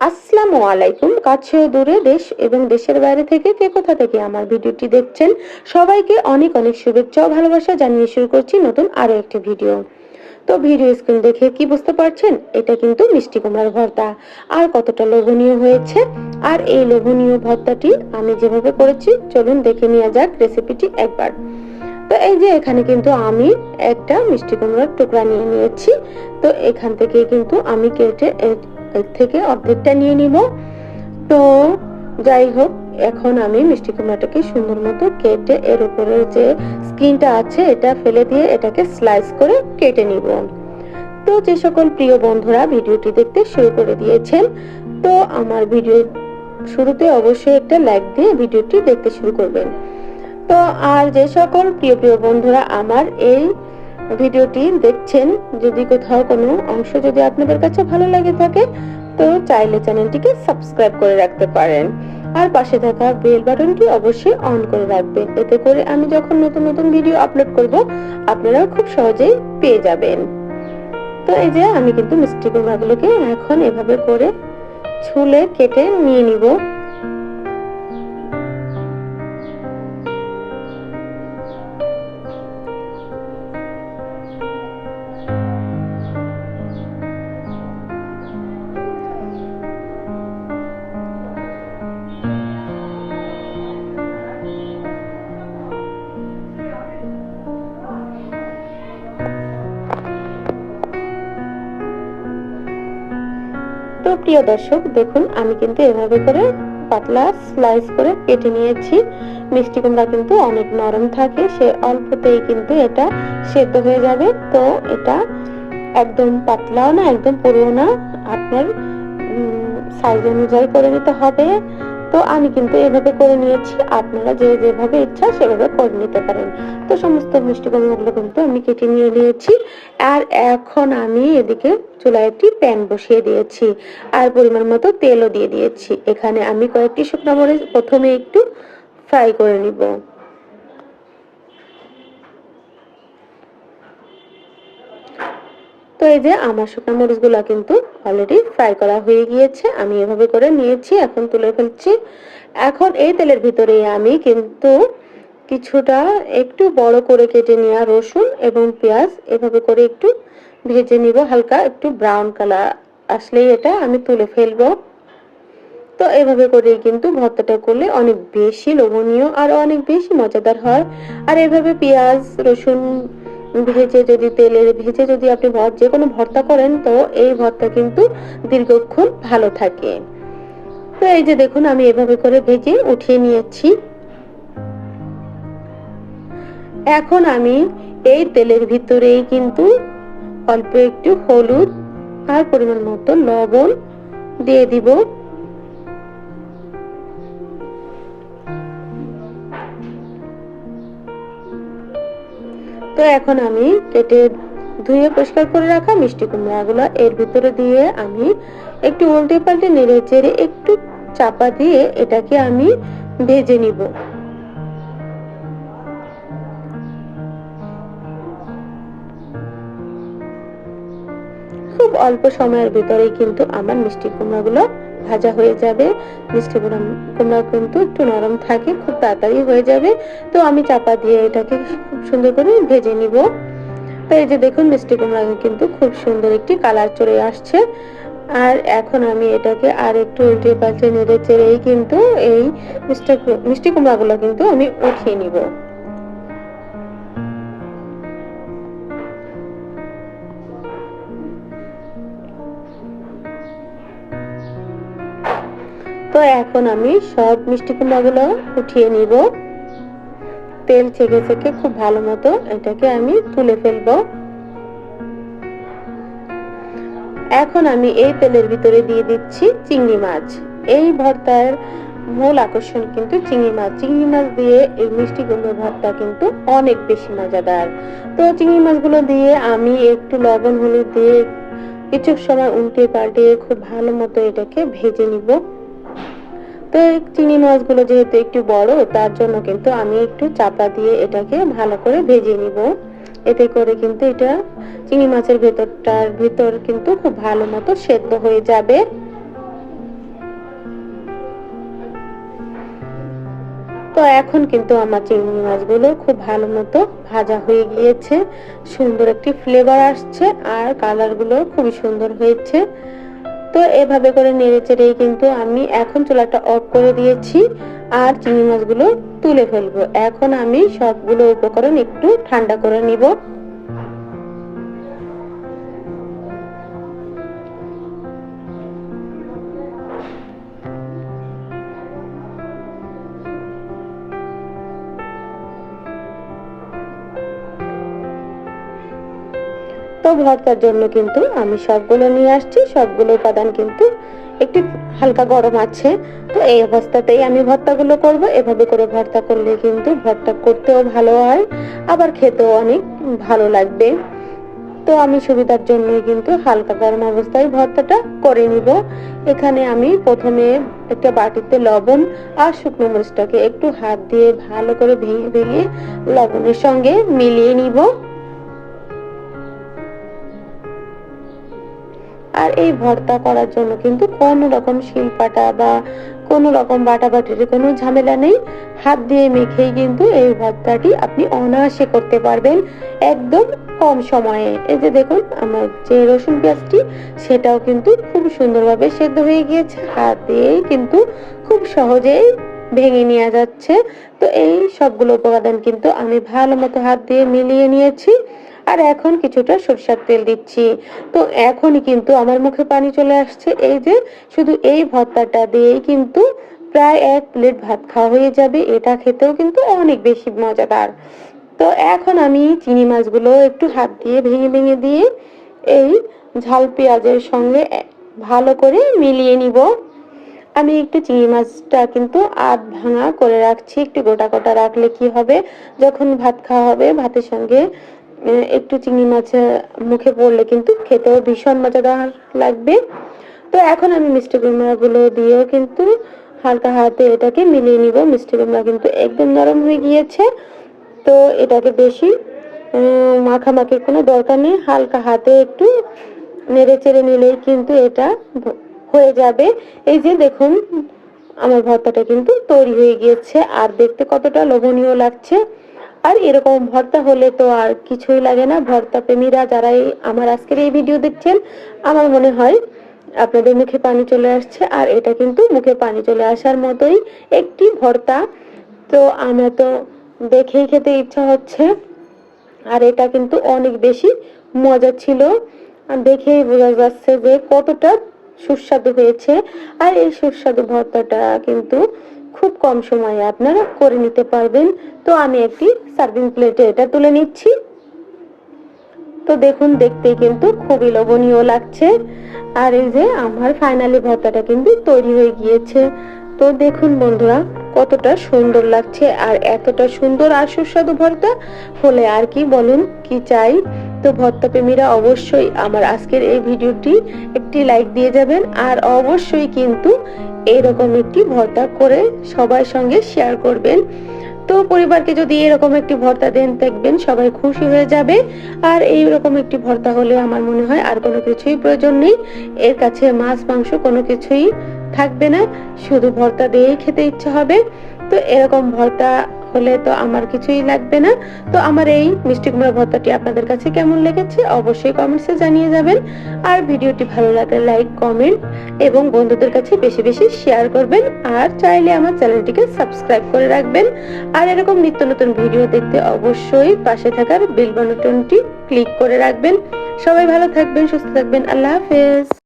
আসসালামু আলাইকুম কাছে দূরে দেশ এবং দেশের বাইরে থেকে কে কোথা থেকে আমার ভিডিওটি দেখছেন, সবাইকে অনেক অনেক শুভেচ্ছা ও ভালোবাসা জানিয়ে শুরু করছি নতুন আরও একটি ভিডিও। তো ভিডিও স্ক্রিন দেখে কি বুঝতে পারছেন, এটা কিন্তু মিষ্টি কুমড়ার ভর্তা। আর কতটা লোভনীয় হয়েছে, আর এই লোভনীয় ভর্তাটি আমি যেভাবে করেছি, চলুন দেখে নেওয়া যাক রেসিপিটি একবার। তো এই যে এখানে কিন্তু আমি একটা মিষ্টি কুমড়ার টুকরা নিয়ে নিয়েছি, তো এখান থেকে কিন্তু আমি কেটে এর থেকে অর্ধেকটা নিয়ে নিব। তো যাই হোক, এখন আমি মিষ্টি কুমড়াটাকে সুন্দর মতো কেটে এর উপরের যে স্কিনটা আছে, এটা ফেলে দিয়ে এটাকে স্লাইস করে কেটে নিব। তো যে সকল প্রিয় বন্ধুরা ভিডিওটি দেখতে শুরু করে দিয়েছেন, তো আমার ভিডিও শুরুতে অবশ্যই একটা লাইক দিয়ে ভিডিওটি দেখতে শুরু করবেন। তো আর যে সকল প্রিয় প্রিয় বন্ধুরা, আমার এই ভিডিওটি দেখছেন যদি কোথাও কোনো অংশ যদি আপনাদের কাছে ভালো লাগে থাকে, তো চাইলে চ্যানেলটিকে সাবস্ক্রাইব করে রাখতে পারেন। আর পাশে থাকা বেল বাটনটি অবশ্যই অন করে রাখবেন। এতে করে আমি যখন নতুন নতুন ভিডিও আপলোড করব, আপনারাও খুব সহজেই পেয়ে যাবেন। তো এই যে আমি কিন্তু মিষ্টি কুমড়াগুলোকে এখন এভাবে করে ছুলে কেটে নিয়ে নিব। তো প্রিয় দর্শক, দেখুন, আমি কিন্তু এভাবে করে পাতলা স্লাইস করে কেটে নিয়েছি। মিষ্টি কুমড়া কিন্তু অনেক নরম থাকে, সে অল্পতেই কিন্তু এটা সেদ্ধ হয়ে যাবে। তো এটা একদম পাতলাও না, একদম পুরো না। আপনার সাইজ অনুযায়ী করে নিতে হবে। তো আমি কিন্তু এভাবে করে নিয়েছি, আপনারা যে যেভাবে ইচ্ছা সেভাবে করে নিতে পারেন। তো সমস্ত মিষ্টি কুমড়াগুলো কিন্তু আমি কেটে নিয়ে নিয়েছি, আর এখন আমি এদিকে চুলায় একটি প্যান বসিয়ে দিয়েছি, আর পরিমাণ মতো তেলও দিয়ে দিয়েছি। এখানে আমি কয়েকটি শুকনো মরিচ, প্রথমে একটু ফ্রাই করে নিব। তো এই যে আমার শুকনো মরিচগুলো কিন্তু অলরেডি ফ্রাই করা হয়ে গিয়েছে, আমি এভাবে করে নিয়েছি, এখন তুলে ফেলছি। এখন এই তেলের ভিতরে আমি কিন্তু কিছুটা একটু বড় করে কেটে নেওয়া রসুন এবং পেঁয়াজ, এভাবে করে একটু ভেজে নিব, হালকা একটু ব্রাউন কালার আসলেই এটা আমি তুলে ফেলব। তো এভাবে করে কিন্তু ভর্তাটা করলে অনেক বেশি লোভনীয় আর অনেক বেশি মজাদার হয়। আর এভাবে পেঁয়াজ, রসুন ভেজে যদি তেলে ভেজে যদি আপনি যে কোনো ভর্তা করেন, তো এই ভর্তা কিন্তু দীর্ঘক্ষণ ভালো থাকে। তো এই যে দেখুন, আমি এভাবে করে ভেজে উঠিয়ে নিয়েছি। এখন আমি এই তেলের ভিতরেই কিন্তু অল্প একটু হলুদ আর পরিমাণ মতো লবণ দিয়ে দিব। তো এখন আমি কেটে ধুয়ে পরিষ্কার করে রাখা মিষ্টি কুমড়াগুলো এর ভিতরে দিয়ে আমি একটু উল্টে পাল্টে নেড়ে চেড়ে একটু চাপা দিয়ে এটাকে আমি ভেজে নিব। খুব অল্প সময়ের ভিতরেই কিন্তু আমার মিষ্টি কুমড়াগুলো ভাজা হয়ে যাবে। মিষ্টি কুমড়া কিন্তু একটু নরম থাকে, খুব তাড়াতাড়ি হয়ে যাবে। তো আমি চাপা দিয়ে এটাকে খুব সুন্দর করে ভেজে নিব। তো এই যে দেখুন, মিষ্টি কুমড়া কিন্তু খুব সুন্দর একটি কালার চলে আসছে। আর এখন আমি এটাকে আর একটু উল্টে পাল্টে নেড়ে চেড়েই কিন্তু এই মিষ্টি মিষ্টি কুমড়াগুলো কিন্তু আমি উঠিয়ে নিব। তো এখন আমি সব মিষ্টি কুমড়াগুলো উঠিয়ে নিব। তেল ছেঁকে ছেঁকে খুব ভালো মতো এটাকে আমি তুলে ফেলব। এখন আমি এই তেলের ভিতরে দিয়ে দিচ্ছি চিংড়ি মাছ। এই ভর্তার মূল আকর্ষণ কিন্তু চিংড়ি মাছ। চিংড়ি মাছ দিয়ে এই মিষ্টি কুমড়ো ভর্তা কিন্তু অনেক বেশি মজাদার। তো চিংড়ি মাছগুলো দিয়ে আমি একটু লবণ, হলুদ দিয়ে কিছু সময় উল্টে পাল্টে খুব ভালো মতো এটাকে ভেজে নিব। তো চিনি মাছগুলো যেহেতু একটু বড়, তার জন্য কিন্তু আমি একটু চাপা দিয়ে এটাকে ভালো করে ভেজে নিব। এতে করে কিন্তু এটা চিংড়ি মাছের ভেতরটার ভেতর কিন্তু খুব ভালো মতো সেদ্ধ হয়ে যাবে। তো এখন কিন্তু আমার চিংড়ি মাছগুলো খুব ভালো মতো ভাজা হয়ে গিয়েছে। সুন্দর একটি ফ্লেভার আসছে আর কালারগুলো খুবই সুন্দর হয়েছে। তো এভাবে করে নেড়ে চেড়েই কিন্তু আমি এখন চুলাটা অফ করে দিয়েছি আর চিংড়ি মাছগুলো তুলে ফেলব। এখন আমি সবগুলো উপকরণ একটু ঠান্ডা করে নিব। তো ভর্তার জন্য কিন্তু আমি সবগুলো নিয়ে আসছি, সবগুলো উপাদান কিন্তু একটু হালকা গরম আছে। তো এই অবস্থাতেই আমি ভর্তাগুলো করব। এভাবে করে ভর্তা করলে কিন্তু ভর্তা করতেও ভালো হয়, আবার খেতেও অনেক ভালো লাগবে। তো আমি সুবিধার জন্যই কিন্তু হালকা গরম অবস্থায় ভর্তাটা করে নিব। এখানে আমি প্রথমে একটা বাটিতে লবণ আর শুকনো মরিচটাকে একটু হাত দিয়ে ভালো করে ভেঙে ভেঙে লবণের সঙ্গে মিলিয়ে নিব। আর এই ভর্তা করার জন্য কিন্তু কোনো রকম শিলপাটা বা কোনো রকম বাটাবাটির কোনো ঝামেলা নেই। হাত দিয়ে মেখেই কিন্তু এই ভর্তাটি আপনি অনায়াসে করতে পারবেন একদম কম সময়ে। এই যে দেখুন, আমার যে রসুন পেঁয়াজটি, সেটাও কিন্তু খুব সুন্দরভাবে সেদ্ধ হয়ে গিয়েছে। হাত দিয়েই কিন্তু খুব সহজেই ভেঙে নেওয়া যাচ্ছে। তো এই সবগুলো উপাদান কিন্তু আমি ভালো মতো হাত দিয়ে মিলিয়ে নিয়েছি। আর এখন কিছুটা সরষের তেল দিচ্ছি। তো এখনই কিন্তু আমার মুখে পানি চলে আসছে। এই যে শুধু এই ভর্তাটা দিয়েই কিন্তু প্রায় এক প্লেট ভাত খাওয়া হয়ে যাবে। এটা খেতেও কিন্তু অনেক বেশি মজাদার। তো এখন আমি চিনি মাছগুলো একটু হাত দিয়ে ভেঙে ভেঙে দিয়ে এই ঝাল পেঁয়াজের সঙ্গে ভালো করে মিলিয়ে নিব। আমি একটু চিংড়ি মাছটা কিন্তু আধ ভাঙা করে রাখছি। একটু গোটা গোটা রাখলে কি হবে? যখন ভাত খাওয়া হবে, ভাতের সঙ্গে একটু চিংড়ি মাছ মুখে পড়লে কিন্তু খেতেও ভীষণ মজাদার লাগবে। তো এখন আমি মিষ্টি কুমড়াগুলো দিয়েও কিন্তু হালকা হাতে এটাকে মিলিয়ে নিব। মিষ্টি কুমড়া কিন্তু একদম নরম হয়ে গিয়েছে। তো এটাকে বেশি মাখামাখির কোনো দরকার নেই। হালকা হাতে একটু নেড়ে চেড়ে নিলেই কিন্তু এটা হয়ে যাবে। এই যে দেখুন, আমার ভর্তাটা কিন্তু তৈরি হয়ে গিয়েছে। আর দেখতে কতটা লোভনীয় লাগছে। আর এরকম ভর্তা হলে তো আর কিছুই লাগে না। ভর্তা প্রেমীরা যারাই আমার আজকের এই ভিডিও দেখছেন, আমার মনে হয় আপনাদের মুখে পানি চলে আসছে। আর এটা কিন্তু মুখে পানি চলে আসার মতোই একটি ভর্তা। তো আমার তো দেখেই খেতে ইচ্ছা হচ্ছে। আর এটা কিন্তু অনেক বেশি মজা ছিল। দেখেই বোঝা যাচ্ছে যে কতটা সুস্বাদু হয়েছে। আর এই সুস্বাদু ভর্তাটা কিন্তু খুব কম সময়ে আপনারা করে নিতে পারবেন। তো আমি একটি সার্ভিং প্লেটে এটা তুলে নিচ্ছি। তো দেখুন দেখতে কিন্তু খুবই লোভনীয় লাগছে। আর এই যে আমার ফাইনালি ভর্তাটা কিন্তু তৈরি হয়ে গিয়েছে। তো দেখুন বন্ধুরা, কতটা সুন্দর লাগছে আর এতটা সুন্দর আর সুস্বাদু ভর্তা। হলে আর কি বলুন, কি চাই? তো ভর্তা প্রেমীরা অবশ্যই আমার আজকের এই ভিডিওটি একটি লাইক দিয়ে যাবেন আর অবশ্যই কিন্তু এরকম একটি ভর্তা করে সবার সঙ্গে শেয়ার করবেন। তো পরিবারকে যদি এরকম একটি ভর্তা দেন, দেখবেন সবাই খুশি হয়ে যাবে। আর এই রকম একটি ভর্তা হলে আমার মনে হয় আর কোনো কিছুই প্রয়োজন নেই। এর কাছে মাছ, মাংস কোনো কিছুই থাকবে না। শুধু ভর্তা দিয়েই খেতে ইচ্ছে হবে। তো এরকম ভর্তা হলে তো আমার কিছুই লাগবে না। তো আমার এই মিষ্টি কুমড়া ভর্তাটি আপনাদের কাছে কেমন লেগেছে অবশ্যই কমেন্টসে জানিয়ে যাবেন। আর ভিডিওটি ভালো লাগলে লাইক, কমেন্ট এবং বন্ধুদের কাছে বেশি বেশি শেয়ার করবেন। আর চাইলে আমার চ্যানেলটিকে সাবস্ক্রাইব করে রাখবেন। আর এরকম নিত্য নতুন ভিডিও দেখতে অবশ্যই পাশে থাকার বেল বাটনটি ক্লিক করে রাখবেন। সবাই ভালো থাকবেন, সুস্থ থাকবেন। আল্লাহ হাফেজ।